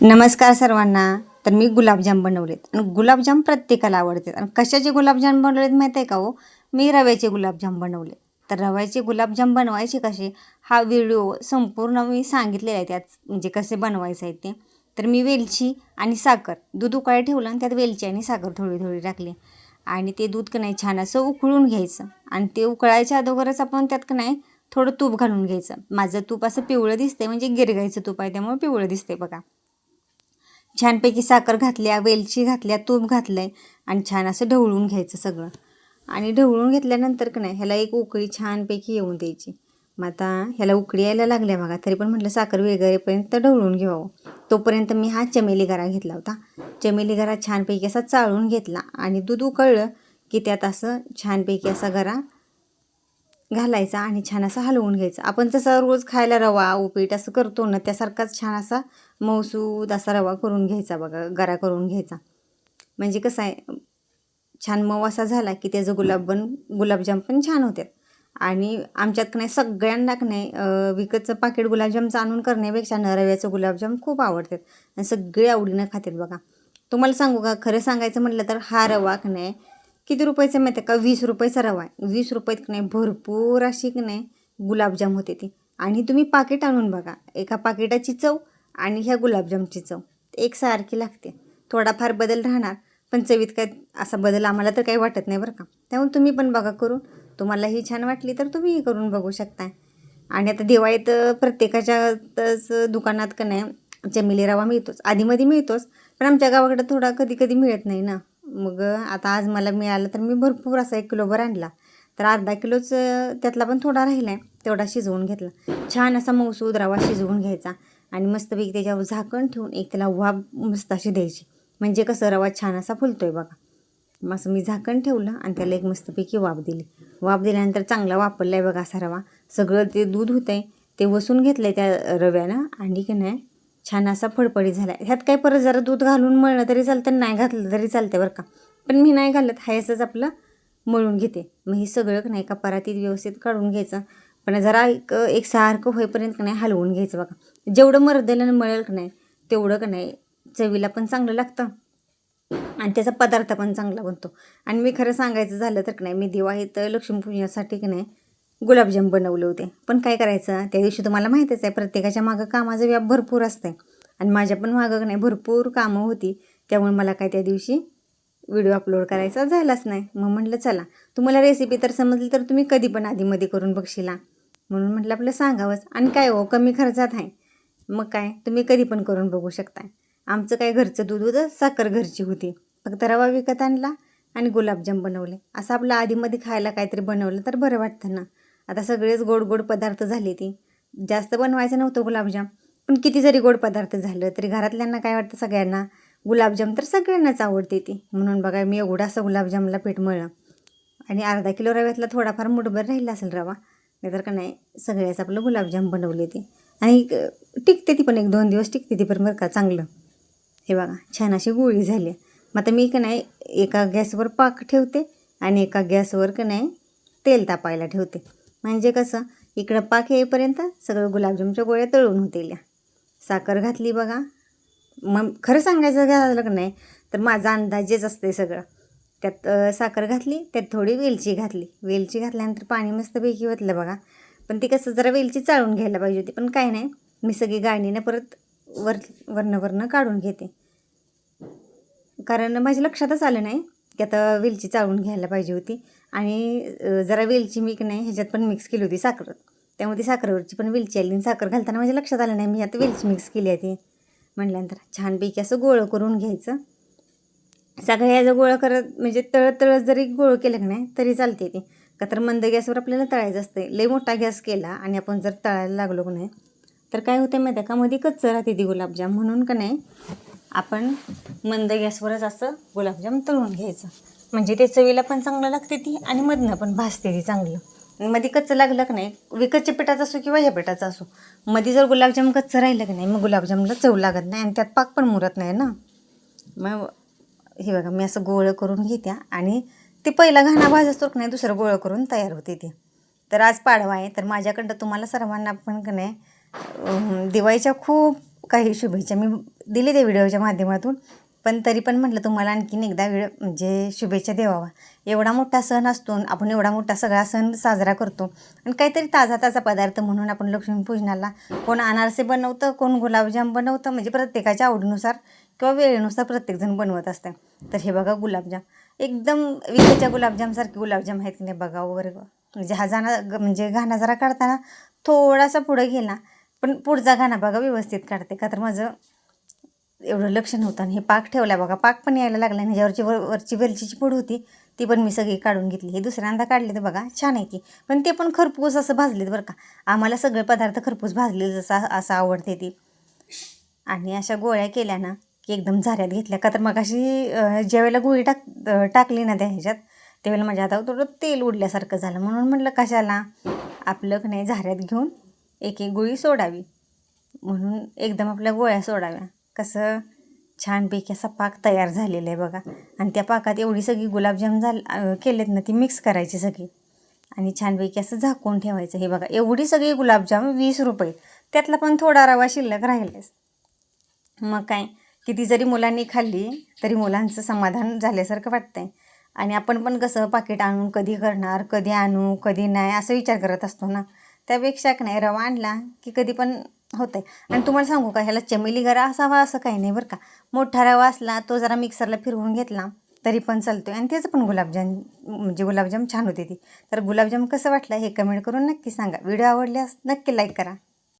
नमस्कार सर्वांना. तर मी गुलाबजाम बनवलेत. आणि गुलाबजाम प्रत्येकाला आवडतात. आणि कशाचे गुलाबजाम बनवलेत माहीत आहे का हो? मी रव्याचे गुलाबजाम बनवले तर रव्याचे गुलाबजाम बनवायचे कसे? हा व्हिडिओ संपूर्ण मी सांगितलेला आहे. त्यात म्हणजे कसे बनवायचे आहे ते. तर मी वेलची आणि साखर. दूध उकाळी ठेवलं आणि त्यात वेलची आणि साखर थोडी थोडी टाकली. आणि ते दूध का नाही छान असं उकळून घ्यायचं. आणि ते उकळायच्या अगोदरच आपण त्यात का नाही थोडं तूप घालून घ्यायचं. माझं तूप असं पिवळं दिसतंय. म्हणजे गिरगायचं तूप आहे. त्यामुळे पिवळं दिसतंय बघा. छानपैकी साखर घातल्या वेलची घातल्या तूप घातलं आहे आणि छान असं ढवळून घ्यायचं सगळं. आणि ढवळून घेतल्यानंतर का नाही ह्याला एक उकळी छानपैकी येऊन द्यायची. मग आता ह्याला उकळी यायला लागल्या बघा तरी पण म्हटलं साखर वगैरेपर्यंत ढवळून घ्यावं. तोपर्यंत मी हा चमेली गरा घेतला होता. चमेली गरा छानपैकी असा चाळून घेतला आणि दूध उकळलं की त्यात असं छानपैकी असा गरा घालायचा आणि छान असा हलवून घ्यायचा. आपण जसा रोज खायला रवा उपीट असं करतो ना त्यासारखाच छान असा मऊसूद असा रवा करून घ्यायचा बघा गरा करून घ्यायचा. म्हणजे कसं आहे छान मऊ असा झाला की त्याचं गुलाबबन गुलाबजाम पण छान होतात. आणि आमच्यात का नाही सगळ्यांना का नाही विकतचं पाकिट गुलाबजामचं आणून करण्यापेक्षा न रव्याचं गुलाबजाम खूप आवडतात. आणि सगळे आवडीनं खातात बघा. तुम्हाला सांगू का खरं सांगायचं म्हटलं तर हा रवा का नाही किती रुपयाचा माहिती आहे का? वीस रुपयाचा रवा आहे. वीस रुपयात नाही भरपूर अशी नाही गुलाबजाम होते ती. आणि तुम्ही पाकिट आणून बघा. एका पाकिटाची चव आणि ह्या गुलाबजामची चव. एकसारखी लागते. थोडाफार बदल राहणार पण चवीत काय असा बदल आम्हाला तर काही वाटत नाही बरं का. त्यामुळे तुम्ही पण बघा करून. तुम्हाला ही छान वाटली तर तुम्हीही करून बघू शकताय. आणि आता दिवाळीत प्रत्येकाच्याच दुकानात का नाही चमेली रवा मिळतोच. आधीमध्ये मिळतोच पण आमच्या गावाकडे थोडा कधी कधी मिळत नाही ना. मग आता आज मला मिळालं तर मी भरपूर असा एक किलोभर आणला. तर अर्धा किलोच त्यातला पण थोडा राहिला आहे तेवढा शिजवून घेतला. छान असा मऊसूद रवा शिजवून घ्यायचा. आणि मस्तपैकी त्याच्यावर झाकण ठेवून एक त्याला वाफ मस्त अशी द्यायची. म्हणजे कसं रवा छान असा फुलतोय बघा. मग असं मी झाकण ठेवलं आणि त्याला एक मस्तपैकी वाफ दिली. वाफ दिल्यानंतर चांगला वापरला आहे बघा असा रवा. सगळं ते दूध होतं आहे ते वसून घेतलं आहे त्या रव्यानं आणि की नाही छान असा फडफडी झाला आहे ह्यात काय परत जरा दूध घालून मळलं तरी चालतं नाही घातलं तरी चालतं बरं का. पण मी नाही घालत हाय असंच आपलं मळून घेते. मग हे सगळं नाही का परातीत व्यवस्थित काढून घ्यायचं. पण जरा एक एक सारखं होईपर्यंत का नाही हलवून घ्यायचं बघा. जेवढं मर्देलं मळेल का नाही तेवढं का नाही चवीला पण चांगलं लागतं. आणि त्याचा पदार्थ पण चांगला बनतो. आणि मी खरं सांगायचं झालं तर का नाही मी दिवाळीत लक्ष्मीपूजनासाठी की नाही गुलाबजाम बनवले होते. पण काय करायचं त्या दिवशी तुम्हाला माहीतच आहे प्रत्येकाच्या मागं कामाचं व्याप भरपूर असतं आणि माझ्या पण मागं का नाही भरपूर कामं होती. त्यामुळे मला काय त्या दिवशी व्हिडिओ अपलोड करायचा झालाच नाही. मग म्हटलं चला तुम्हाला रेसिपी तर समजली तर तुम्ही कधी पण आधीमध्ये करून बघशिला. म्हणून म्हटलं आपलं सांगावंच. आणि काय हो कमी खर्चात आहे. मग काय तुम्ही कधी पण करून बघू शकताय. आमचं काय घरचं दूध होतं साखर घरची होती. फक्त रवा विकत आणला आणि गुलाबजाम बनवले. असं आपलं आधीमध्ये खायला काहीतरी बनवलं तर बरं वाटतं ना. आता सगळेच गोड गोड पदार्थ झाले ती. जास्त बनवायचं नव्हतं गुलाबजाम. पण किती जरी गोड पदार्थ झालं तरी घरातल्यांना काय वाटतं सगळ्यांना? गुलाबजाम तर सगळ्यांनाच आवडते ती. म्हणून बघा मी एवढा असं गुलाबजामला पीठ मळलं. आणि अर्धा किलो रव्यातला थोडाफार मुठभर राहिला असेल रवा. नाहीतर का नाही सगळ्याच आपलं गुलाबजाम बनवले ते. आणि एक टिकते ती पण एक दोन दिवस टिकते ती पण बरं का चांगलं. हे बघा छान अशी गोळी झाली. मग आता मी का नाही एका गॅसवर पाक ठेवते आणि एका गॅसवर का नाही तेल तापायला ठेवते. म्हणजे कसं इकडं पाक येईपर्यंत सगळं गुलाबजामच्या गोळ्या तळून होतील साखर घातली बघा. मग खरं सांगायचं झालं का नाही तर माझा अंदाजेच असते सगळं. त्यात साखर घातली त्यात थोडी वेलची घातली. वेलची घातल्यानंतर पाणी मस्तपैकी ओतलं बघा. पण ती कसं जरा वेलची चाळून घ्यायला पाहिजे होती. पण काय नाही मी सगळी गाळणीनं परत वर वरनं वरनं काढून घेते. कारण माझ्या लक्षातच आलं नाही की आता वेलची चाळून घ्यायला पाहिजे होती. आणि जरा वेलची मी की नाही ह्याच्यात पण मिक्स केली होती साखर. त्यामुळे ती साखरेवरची पण वेलची आली आणि साखर घालताना माझ्या लक्षात आलं नाही. मी आता वेलची मिक्स केली आहे ती. म्हटल्यानंतर छानपैकी असं गोळं करून घ्यायचं. सगळ्या ह्याचं गोळा करत म्हणजे तळत तळत जरी गोळ केलं की नाही तरी चालते ते. का तर मंद गॅसवर आपल्याला तळायचं असते लई मोठा गॅस केला आणि आपण जर तळायला लागलो की नाही तर काय होतं माहिती आहे का? मध्ये कच्चं राहते ती गुलाबजाम. म्हणून का नाही आपण मंद गॅसवरच असं गुलाबजाम तळून घ्यायचं. म्हणजे ते चवीला पण चांगलं लागते ती आणि मधनं पण भाजते ती चांगलं. मध्ये कच्चं लागलं की नाही विकतच्या पिठाचं असो किंवा ह्या पिठाचं असो मध्ये जर गुलाबजाम कच्चं राहिलं की नाही मग गुलाबजामला चव लागत नाही आणि त्यात पाक पण मुरत नाही ना. मग हे बघा मी असं गोळं करून घेत्या आणि ते पहिला घाणा भाजतो की नाही दुसरं गोळं करून तयार होते ते. तर आज पाडवा आहे. तर माझ्याकडं तुम्हाला सर्वांना पण का नाही दिवाळीच्या खूप काही शुभेच्छा. मी दिली त्या व्हिडिओच्या माध्यमातून पण तरी पण म्हटलं तुम्हाला आणखीन एकदा वेळ म्हणजे शुभेच्छा देवावा एवढा मोठा सण असतो आणि आपण एवढा मोठा सगळा सण साजरा करतो. आणि काहीतरी ताजा ताजा पदार्थ म्हणून आपण लक्ष्मीपूजनाला कोण अनारसे बनवतं कोण गुलाबजाम बनवतं म्हणजे प्रत्येकाच्या आवडीनुसार किंवा वेळेनुसार प्रत्येकजण बनवत असते तर हे बघा गुलाबजाम. एकदम विकेच्या गुलाबजामसारखे गुलाबजाम आहेत की नाही बघा वगैरे. म्हणजे हा जाणा ग- म्हणजे घाणा जरा काढताना थोडासा पुढं गेला पण पुढचा घाणा बघा व्यवस्थित काढते. का तर माझं एवढं लक्ष नव्हतं आणि हे पाक ठेवला बघा. पाक पण यायला लागला आणि ह्याच्यावरची वर वरची वेलचीची पूड होती ती पण मी सगळी काढून घेतली. हे दुसऱ्यांदा काढले तर बघा छान आहे ती पण ते पण खरपूस असं भाजलेत बरं का. आम्हाला सगळे पदार्थ खरपूस भाजले जसं असं आवडते ती. आणि अशा गोळ्या केल्या ना की एकदम झाऱ्यात घेतल्या. का तर मग अशी ज्यावेळेला गोळी टाक टाकली ना त्या ह्याच्यात त्यावेळेला माझ्या हातावर थोडं तेल उडल्यासारखं झालं. म्हणून म्हटलं कशाला? आपलं नाही झाऱ्यात घेऊन एक एक गोळी सोडावी. म्हणून एकदम आपल्या गोळ्या सोडाव्या. कसं? छानपैकी असा पाक तयार झालेला आहे बघा. आणि त्या पाकात एवढी सगळी गुलाबजाम झाल केलेत ना ती मिक्स करायची सगळी. आणि छानपैकी असं झाकून ठेवायचं. हे बघा एवढी सगळी गुलाबजाम वीस रुपये. त्यातला पण थोडा रवा शिल्लक राहिलाच. मग काय? किती जरी मुलांनी खाल्ली तरी मुलांचं समाधान झाल्यासारखं वाटतंय. आणि आपण पण कसं पाकिट आणून कधी करणार कधी आणू कधी नाही असं विचार करत असतो ना. त्यापेक्षा एक नाही रवा आणला की कधी पण होतंय. आणि तुम्हाला सांगू का ह्याला चमेली गरा असावा असं काही नाही बरं का. मोठा रवा असला तो जरा मिक्सरला फिरवून घेतला तरी पण चालतो आणि त्याचं पण गुलाबजाम म्हणजे गुलाबजाम छान होते ती. तर गुलाबजाम कसं वाटलं हे कमेंट करून नक्की सांगा. व्हिडिओ आवडल्यास नक्की लाईक करा.